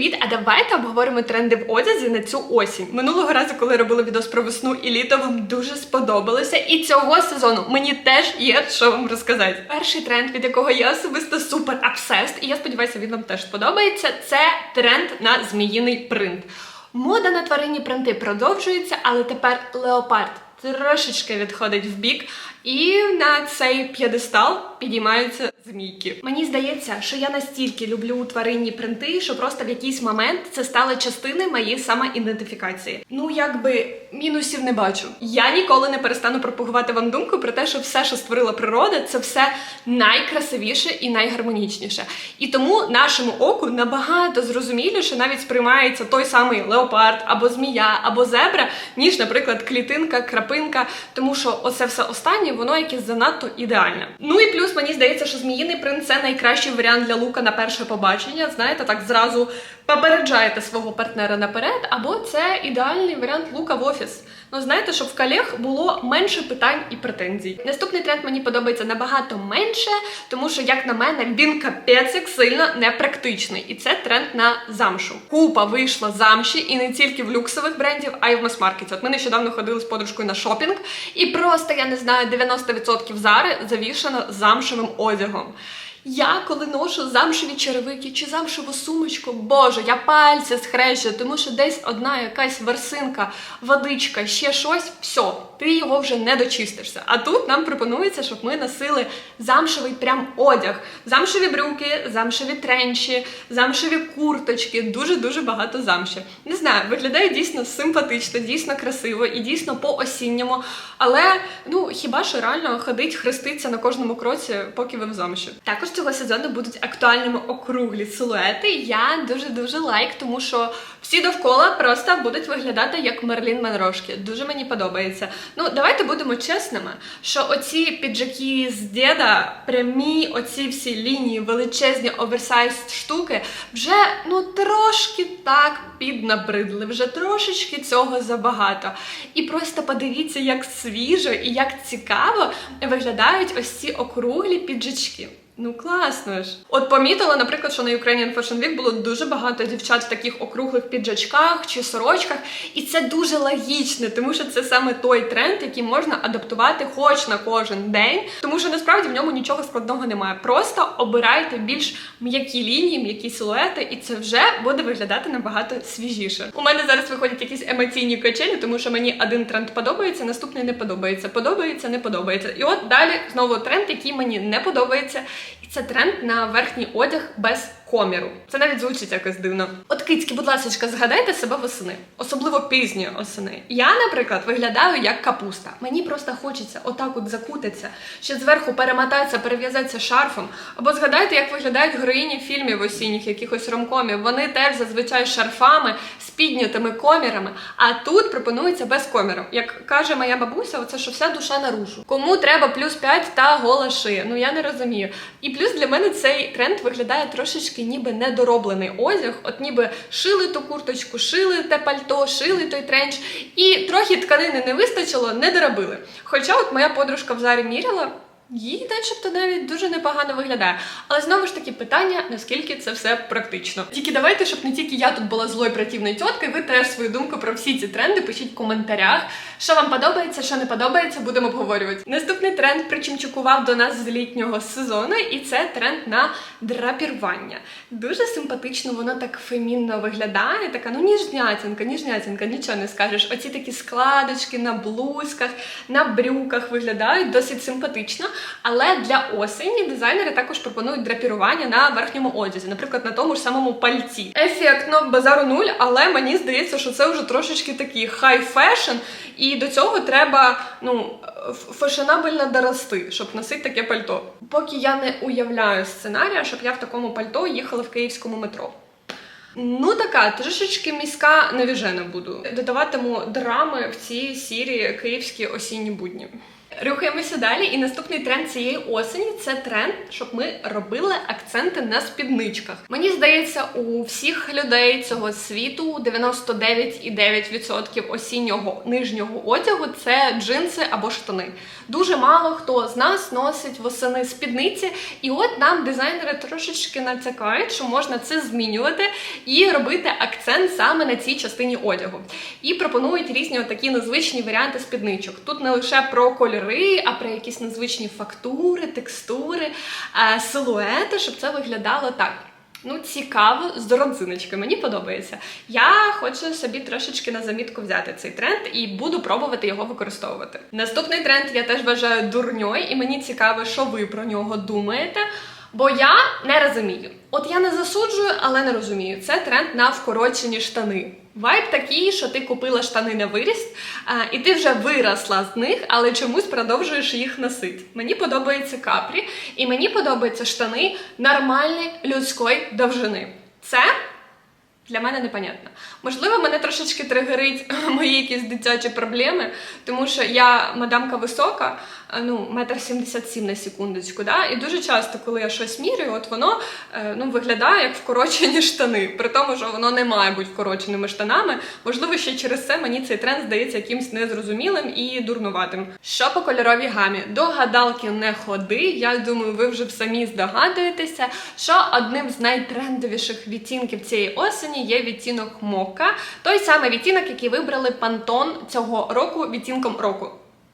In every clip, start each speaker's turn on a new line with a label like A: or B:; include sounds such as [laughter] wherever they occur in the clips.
A: привіт! А давайте обговоримо тренди в одязі на цю осінь. Минулого разу, коли робила відос про весну і літо, вам дуже сподобалося. І цього сезону мені теж є що вам розказати. Перший тренд, від якого я особисто супер обсест, і я сподіваюся, він вам теж сподобається. Це тренд на зміїний принт. Мода на тваринні принти продовжується, але тепер леопард трошечки відходить в бік, і на цей п'єдестал підіймаються змійки. Мені здається, що я настільки люблю тваринні принти, що просто в якийсь момент це стало частиною моєї самоідентифікації. Ну якби мінусів не бачу. Я ніколи не перестану пропагувати вам думку про те, що все, що створила природа, це все найкрасивіше і найгармонічніше. І тому нашому оку набагато зрозуміліше навіть сприймається той самий леопард або змія, або зебра, ніж, наприклад, клітинка, крапинка, тому що оце все останнє, воно якесь занадто ідеальне. Ну і плюс мені здається, що зміїний Принц це найкращий варіант для лука на перше побачення. Знаєте, так зразу попереджаєте свого партнера наперед, або це ідеальний варіант лука в офіс. Ну знаєте, щоб в колег було менше питань і претензій. Наступний тренд мені подобається набагато менше, тому що, як на мене, він капець як сильно непрактичний. І це тренд на замшу. Купа вийшла замші, і не тільки в люксових брендів, а й в мас-маркеті. От ми нещодавно ходили з подружкою на шопінг, і просто я не знаю, 90% зари завішано замшевим одягом. Я коли ношу замшеві черевики чи замшеву сумочку, боже, я пальці схрещу, тому що десь одна якась версинка, водичка, ще щось, все, ти його вже не дочистишся. А тут нам пропонується, щоб ми носили замшевий прям одяг, замшеві брюки, замшеві тренчі, замшеві курточки, дуже дуже багато замші. Не знаю, виглядає дійсно симпатично, дійсно красиво і дійсно по-осінньому. Але ну хіба що реально ходить, хреститься на кожному кроці, поки ви в замші. Також цього сезону будуть актуальними округлі силуети. Я дуже дуже лайк, тому що всі довкола просто будуть виглядати як Мерлін Монрошки. Дуже мені подобається. Ну давайте будемо чесними, що оці піджаки з діда, прямі, оці всі лінії, величезні оверсайз штуки, вже ну трошки так піднабридли, вже трошечки цього забагато. І просто подивіться, як свіжо і як цікаво виглядають ось ці округлі піджачки. Ну класно ж. От помітила, наприклад, що на Ukrainian Fashion Week було дуже багато дівчат в таких округлих піджачках чи сорочках, і це дуже логічно, тому що це саме той тренд, який можна адаптувати хоч на кожен день, тому що насправді в ньому нічого складного немає. Просто обирайте більш м'які лінії, м'які силуети, і це вже буде виглядати набагато свіжіше. У мене зараз виходять якісь емоційні качелі, тому що мені один тренд подобається, наступний не подобається. Подобається, не подобається. І от далі знову тренд, який мені не подобається. Це тренд на верхній одяг без коміру. Це навіть звучить якось дивно. От кицьки, будь ласка, згадайте себе восени, особливо пізні осени. Я, наприклад, виглядаю як капуста. Мені просто хочеться отак от закутатися, ще зверху перемотатися, перев'язатися шарфом. Або згадайте, як виглядають героїні фільмів осінніх, якихось ромкомів. Вони теж зазвичай шарфами з піднятими комірами. А тут пропонується без коміру. Як каже моя бабуся, оце що вся душа наружу. Кому треба плюс 5 та гола шия? Ну я не розумію. І плюс для мене цей тренд виглядає трошечки ніби недороблений одяг. От ніби шили ту курточку, шили те пальто, шили той тренч, і трохи тканини не вистачило, не доробили. Хоча от моя подружка в зарі міряла. Їй начебто навіть дуже непогано виглядає. Але знову ж таки питання, наскільки це все практично. Тільки давайте, щоб не тільки я тут була злою противною тіткою, ви теж свою думку про всі ці тренди пишіть в коментарях. Що вам подобається, що не подобається, будемо обговорювати. Наступний тренд причимчукував до нас з літнього сезону, і це тренд на драпірування. Дуже симпатично, воно так фемінно виглядає. Така ну ніжнятінка, ніжнятінка, нічого не скажеш. Оці такі складочки на блузках, на брюках виглядають досить симпатично. Але для осені дизайнери також пропонують драпірування на верхньому одязі, наприклад, на тому ж самому пальці. Ефектно, базару нуль, але мені здається, що це вже трошечки такий хай фешн, і до цього треба ну фешенабельно дорости, щоб носити таке пальто. Поки я не уявляю сценарія, щоб я в такому пальто їхала в київському метро. Ну, така трішечки міська навіжена буду. Додаватиму драми в ці сірі київські осінні будні. Рухаємося далі. І наступний тренд цієї осені це тренд, щоб ми робили акценти на спідничках. Мені здається, у всіх людей цього світу 99,9% осіннього нижнього одягу це джинси або штани. Дуже мало хто з нас носить восени спідниці, і от нам дизайнери трошечки натякають, що можна це змінювати і робити акцент саме на цій частині одягу. І пропонують різні такі незвичні варіанти спідничок. Тут не лише про кольори, а про якісь незвичні фактури, текстури, е, силуети, щоб це виглядало так. Ну, цікаво, з родзиночкою. Мені подобається. Я хочу собі трошечки на замітку взяти цей тренд і буду пробувати його використовувати. Наступний тренд я теж вважаю дурньою, і мені цікаво, що ви про нього думаєте. Бо я не розумію. От я не засуджую, але не розумію. Це тренд на вкорочені штани. Вайб такий, що ти купила штани на виріст, і ти вже виросла з них, але чомусь продовжуєш їх носити. Мені подобається капрі, і мені подобаються штани нормальної людської довжини. Це для мене непонятно. Можливо, мене трошечки тригерить [laughs] мої якісь дитячі проблеми, тому що я мадамка висока, ну, метр сімдесят сім на секундочку. Да? І дуже часто, коли я щось міряю, от воно е, ну, виглядає як вкорочені [laughs] штани, при тому, що воно не має бути вкороченими штанами. Можливо, ще через це мені цей тренд здається якимсь незрозумілим і дурнуватим. Що по кольоровій гамі? До гадалки не ходи. Я думаю, ви вже самі здогадуєтеся, що одним з найтрендовіших відтінків цієї осені є відтінок мока, той самий відтінок, який вибрали Пантон цього року відтінком року.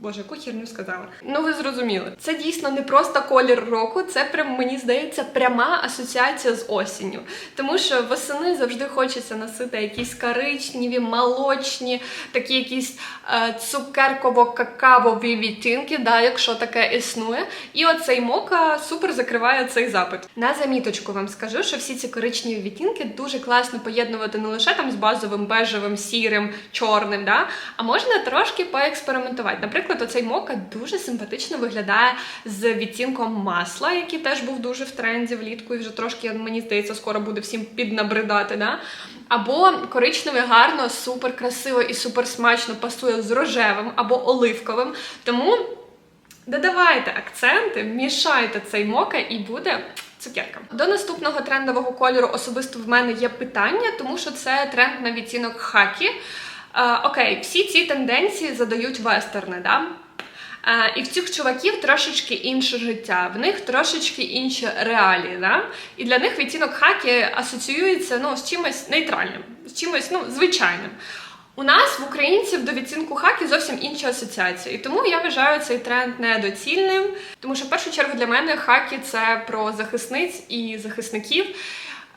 A: Боже, яку херню сказала. Ну ви зрозуміли. Це дійсно не просто колір року, це прям мені здається пряма асоціація з осінню. Тому що восени завжди хочеться носити якісь коричневі, молочні, такі якісь е, цукерково-какавові відтінки, да, якщо таке існує. І оцей мока супер закриває цей запит. На заміточку вам скажу, що всі ці коричневі відтінки дуже класно поєднувати не лише там з базовим бежевим, сірим, чорним, да, а можна трошки поекспериментувати. Наприклад, оцей мока дуже симпатично виглядає з відтінком масла, який теж був дуже в тренді влітку, і вже трошки, мені здається, скоро буде всім піднабридати. Да? Або коричневий гарно, супер красиво і супер смачно пасує з рожевим або оливковим. Тому додавайте акценти, мішайте цей мока і буде. Цукерка. До наступного трендового кольору особисто в мене є питання, тому що це тренд на відтінок хакі. Е, окей, всі ці тенденції задають вестерни, да? Е, і в цих чуваків трошечки інше життя, в них трошечки інші реалії. Да? І для них відтінок хакі асоціюється ну, з чимось нейтральним, з чимось ну, звичайним. У нас в українців до відцінку хакі зовсім інші асоціації. І тому я вважаю цей тренд недоцільним. Тому що в першу чергу для мене хакі це про захисниць і захисників.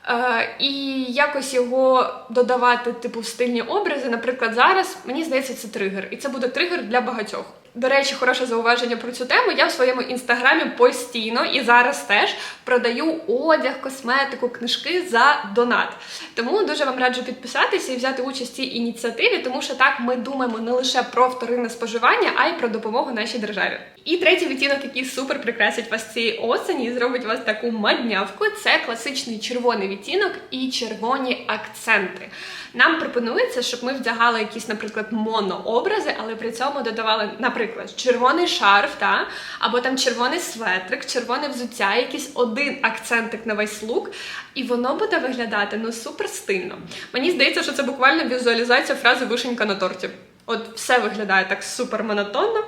A: Е, і якось його додавати, типу, в стильні образи. Наприклад, зараз мені здається, це тригер, і це буде тригер для багатьох. До речі, хороше зауваження про цю тему. Я в своєму інстаграмі постійно і зараз теж продаю одяг, косметику, книжки за донат. Тому дуже вам раджу підписатися і взяти участь в цій ініціативі, тому що так ми думаємо не лише про вторинне споживання, а й про допомогу нашій державі. І третій відтінок, який супер прикрасить вас цієї осені і зробить вас таку маднявку, це класичний червоний відтінок і червоні акценти. Нам пропонується, щоб ми вдягали якісь, наприклад, монообрази, але при цьому додавали, наприклад, червоний шарф, та або там червоний светрик, червоне взуття, якийсь один акцентик на весь лук, і воно буде виглядати ну супер стильно. Мені здається, що це буквально візуалізація фрази вишенька на торті. От все виглядає так супер монотонно.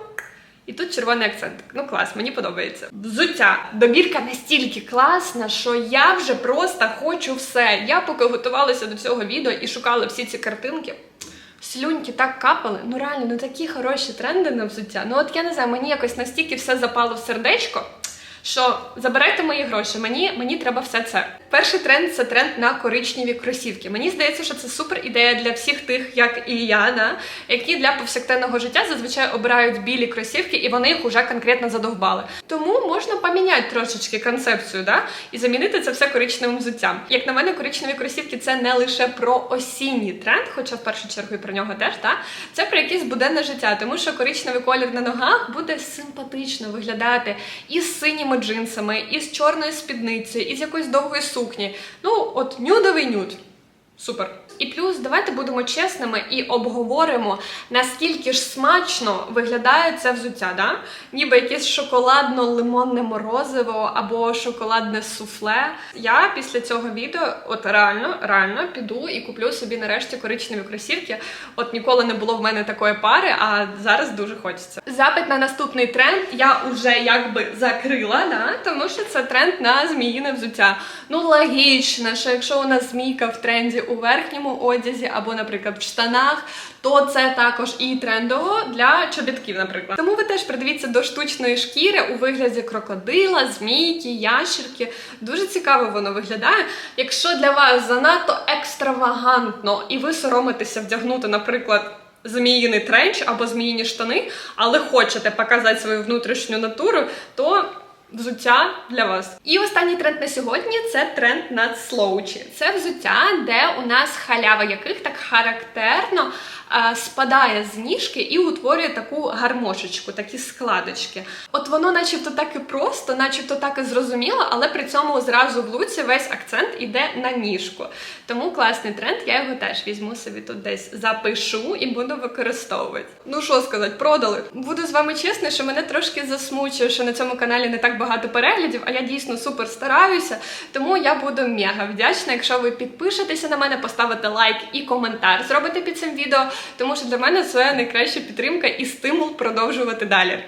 A: І тут червоний акцентик. Ну клас, мені подобається. Взуття. Добірка настільки класна, що я вже просто хочу все. Я поки готувалася до цього відео і шукала всі ці картинки. Слюньки так капали. Ну реально, ну такі хороші тренди на взуття. Ну от я не знаю, мені якось настільки все запало в сердечко. Що забирайте мої гроші, мені мені треба все це. Перший тренд це тренд на коричневі кросівки. Мені здається, що це супер ідея для всіх тих, як і я, які для повсякденного життя зазвичай обирають білі кросівки, і вони їх уже конкретно задовбали. Тому можна поміняти трошечки концепцію, да, і замінити це все коричневим взуттям. Як на мене, коричневі кросівки це не лише про осінній тренд, хоча в першу чергу і про нього теж, да, це про якесь буденне життя, тому що коричневий колір на ногах буде симпатично виглядати із синіми джинсами, із чорною спідницею, із якоїсь довгої сукні. Ну, от нюдовий нюд. Супер. І плюс давайте будемо чесними і обговоримо, наскільки ж смачно виглядає це взуття, да? ніби якесь шоколадно-лимонне морозиво або шоколадне суфле. Я після цього відео, от реально, реально піду і куплю собі нарешті коричневі кросівки. От ніколи не було в мене такої пари, а зараз дуже хочеться. Запит на наступний тренд я вже якби закрила, да? тому що це тренд на зміїне взуття. Ну логічно, що якщо у нас змійка в тренді у верхньому одязі або, наприклад, в штанах, то це також і трендово для чобітків, наприклад. Тому ви теж придивіться до штучної шкіри у вигляді крокодила, змійки, ящерки. Дуже цікаво воно виглядає. Якщо для вас занадто екстравагантно і ви соромитеся вдягнути, наприклад. Зміїний тренч або зміїні штани, але хочете показати свою внутрішню натуру, то взуття для вас. І останній тренд на сьогодні це тренд на слоучі. Це взуття, де у нас халява яких так характерно е, спадає з ніжки і утворює таку гармошечку, такі складочки. От воно, начебто, так і просто, начебто так і зрозуміло, але при цьому зразу в луці весь акцент іде на ніжку. Тому класний тренд, я його теж візьму собі тут десь запишу і буду використовувати. Ну що сказати, продали. Буду з вами чесна, що мене трошки засмучує, що на цьому каналі не так багато переглядів, а я дійсно супер стараюся. Тому я буду мега вдячна, якщо ви підпишетеся на мене, поставите лайк і коментар зробите під цим відео, тому що для мене це найкраща підтримка і стимул продовжувати далі.